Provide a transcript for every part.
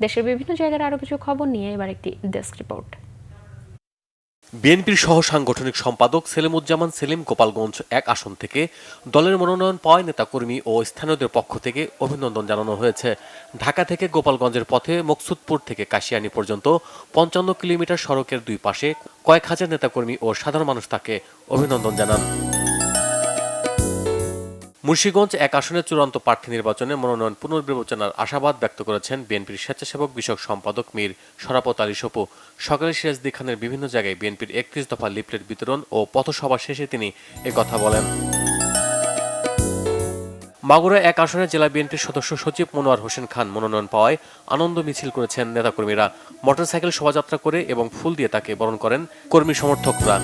দেশের বিভিন্ন জায়গার আরও কিছু খবর নিয়ে এবার একটি ডেস্ক রিপোর্ট বিএনপির সহ সাংগঠনিক সম্পাদক সেলিমুজ্জামান সেলিম গোপালগঞ্জ এক আসন থেকে দলের মনোনয়ন পাওয়ায় নেতাকর্মী ও স্থানীয়দের পক্ষ থেকে অভিনন্দন জানানো হয়েছে। ঢাকা থেকে গোপালগঞ্জের পথে মকসুদপুর থেকে কাশিয়ানি পর্যন্ত পঞ্চান্ন কিলোমিটার সড়কের দুই পাশে কয়েক হাজার নেতাকর্মী ও সাধারণ মানুষ তাকে অভিনন্দন জানান। মুন্সীগঞ্জ এক আসনের চূড়ান্ত প্রার্থী নির্বাচনে মনোনয়ন পুনর্বিবেচনার আশাবাদ ব্যক্ত করেছেন বিএনপির স্বেচ্ছাসেবক বিষয়ক সম্পাদক মীর শরাপত আলী সপু। সকালে সিরাজদি খানের বিভিন্ন জায়গায় বিএনপির একত্রিশ দফা লিফলেট বিতরণ ও পথসভা শেষে তিনি কথা বলেন। মাগুরা এক আসনে জেলা বিএনপির সদস্য সচিব মনোয়ার হোসেন খান মনোনয়ন পাওয়ায় আনন্দ মিছিল করেছেন নেতাকর্মীরা। মোটরসাইকেল শোভাযাত্রা করে এবং ফুল দিয়ে তাকে বরণ করেন কর্মী সমর্থকরা।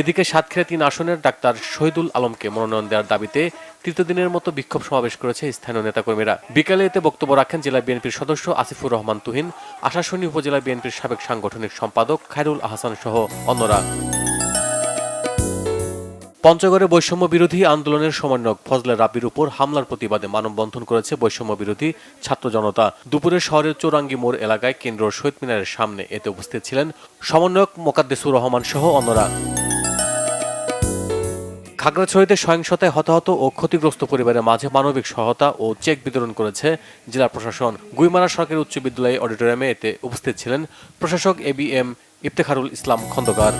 এদিকে সাতক্ষীরা তিন আসনের ডাক্তার শহীদুল আলমকে মনোনয়ন দেওয়ার দাবিতে তৃতীয় দিনের মতো বিক্ষোভ সমাবেশ করেছে স্থানীয় নেতাকর্মীরা। বিকালে এতে বক্তব্য রাখেন জেলা বিএনপির সদস্য আসিফুর রহমান তুহিন, আশাশুনি উপজেলা বিএনপির সাবেক সাংগঠনিক সম্পাদক খায়রুল আহসান সহ অন্যরা। পঞ্চগড়ে বৈষম্য বিরোধী আন্দোলনের সমন্বয়ক ফজলে রাব্বির উপর হামলার প্রতিবাদে মানববন্ধন করেছে বৈষম্য বিরোধী ছাত্র জনতা। দুপুরে শহরের চৌরাঙ্গি মোড় এলাকায় কেন্দ্র শহীদ মিনারের সামনে এতে উপস্থিত ছিলেন সমন্বয়ক মোকাদ্দেসুর রহমান সহ অন্যরা। খাগড়াছড়িতে সহিংসতায় হতাহত ও ক্ষতিগ্রস্ত পরিবারের মাঝে মানবিক সহায়তা ও চেক বিতরণ করেছে জেলা প্রশাসন। গুইমারা সরকারি উচ্চ বিদ্যালয় অডিটোরিয়ামে এতে উপস্থিত ছিলেন প্রশাসক A B M Iftekharul Islam Khandakar.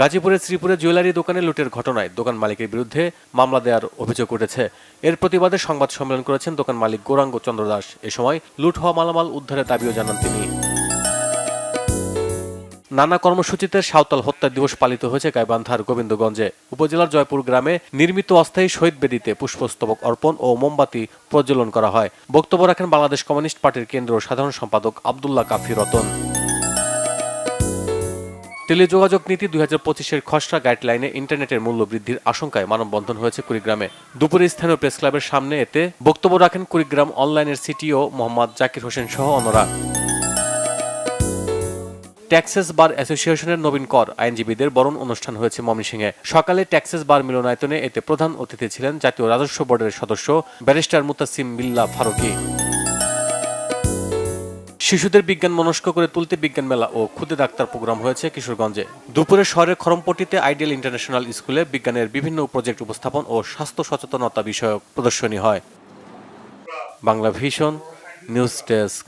গাজীপুরের শ্রীপুরে জুয়েলারি দোকানে লুটের ঘটনায় দোকান মালিকের বিরুদ্ধে মামলা দেওয়ার অভিযোগ উঠেছে। এর প্রতিবাদে সংবাদ সম্মেলন করেছেন দোকান মালিক গৌরাঙ্গ চন্দ্র দাস। এ সময় লুট হওয়া মালামাল উদ্ধারের দাবিও জানান তিনি। নানা কর্মসূচিতে সাঁওতাল হত্যা দিবস পালিত হয়েছে গাইবান্ধার গোবিন্দগঞ্জে। উপজেলার জয়পুর গ্রামে নির্মিত অস্থায়ী শহীদ বেদিতে পুষ্পস্তবক অর্পণ ও মোমবাতি প্রজ্বলন করা হয়। বক্তব্য রাখেন বাংলাদেশ কমিউনিস্ট পার্টির কেন্দ্র সাধারণ সম্পাদক আবদুল্লাহ কাফি রতন। টেলিযোগাযোগ নীতি দুই হাজার পঁচিশের খসড়া গাইডলাইনে ইন্টারনেটের মূল্য বৃদ্ধির আশঙ্কায় মানববন্ধন হয়েছে কুড়িগ্রামে। দুপুরে স্থানীয় প্রেস ক্লাবের সামনে এতে বক্তব্য রাখেন কুড়িগ্রাম অনলাইনের সিটিও মোহাম্মদ জাকির হোসেন সহ অন্যরা। ট্যাক্সেস বার অ্যাসোসিয়েশনের নবীন কর আইনজীবীদের বরণ অনুষ্ঠান হয়েছে ময়মনসিংহে। সকালে ট্যাক্সেস বার মিলনায়তনে এতে প্রধান অতিথি ছিলেন জাতীয় রাজস্ব বোর্ডের সদস্য ব্যারিস্টার মুতাসিম বিল্লা ফারুকি। শিশুদের বিজ্ঞান মনস্ক করে তুলতে বিজ্ঞান মেলা ও খুদে ডাক্তার প্রোগ্রাম হয়েছে কিশোরগঞ্জে। দুপুরে শহরের খরমপট্টিতে আইডিয়াল ইন্টারন্যাশনাল স্কুলে বিজ্ঞানের বিভিন্ন প্রজেক্ট উপস্থাপন ও স্বাস্থ্য সচেতনতা বিষয়ক প্রদর্শনী হয়। Bangla vision, news desk.